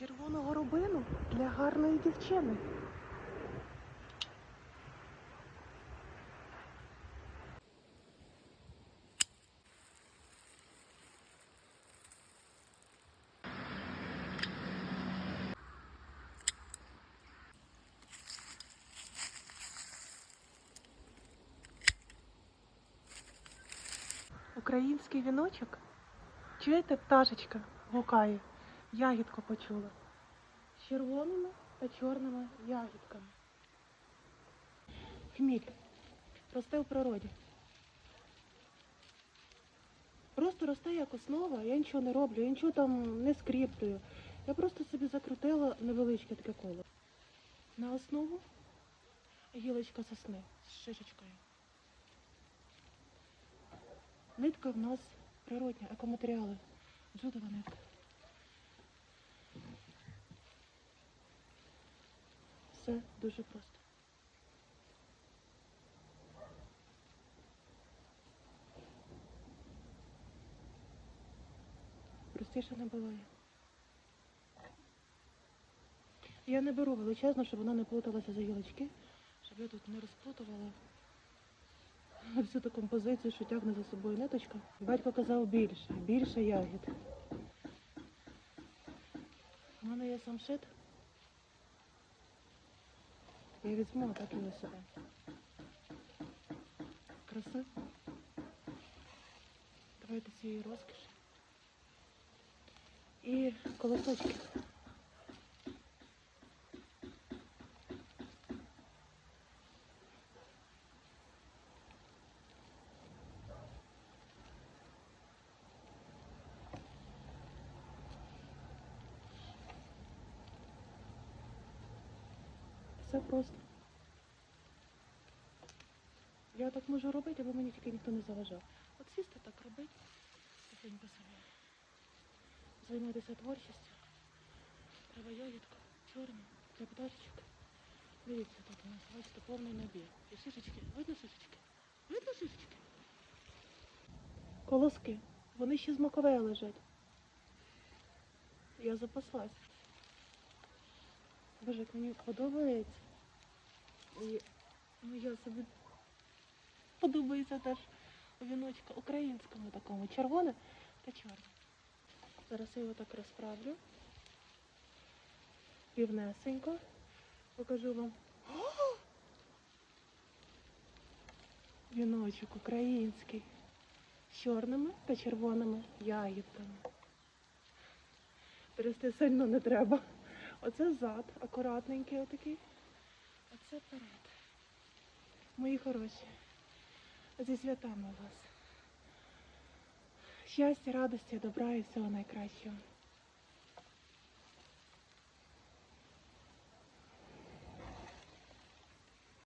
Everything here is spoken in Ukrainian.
Червону горобину для гарної дівчини. Український віночок. Чуєте, пташечка гукає, ягідку почула. З червоними та чорними ягідками. Хміль. Росте в природі. Просто росте як основа, я нічого не роблю, я нічого там не скріплюю. Я просто собі закрутила невеличке таке коло. На основу гілочка сосни з шишечкою. Нитка в нас природня, екоматеріали. Джудова нитка. Все дуже просто. Простіше не буває. Я не беру величезно, щоб вона не плуталася за гілочки, щоб я тут не розплутувала всю ту композицію, що тягне за собою ниточка. Батько казав більше, більше ягід. У мене є самшит. Я візьму так і на себе. Краса. Давайте цієї розкіші. І колосочки. Все просто. Я так можу робити, аби мені тільки ніхто не заважав. От сісти так робити, тихенько собі. Займатися творчістю. Треба ягідку, чорну, пташечок. Дивіться, тут у нас, бачите, повний набір. І шишечки. Видно шишечки? Видно шишечки? Колоски. Вони ще з маковея лежать. Я запаслась. Боже, мені подобається. І ну, я собі подобається теж віночка українському такому, червоне та чорне. Зараз я його так розправлю. Півнесенько. Покажу вам. Віночок український. З чорними та червоними ягідками. Трясти сильно не треба. Оце зад, акуратненький отакий. А це перед. Мої хороші. Зі святами вас. Щастя, радості, добра і всього найкращого.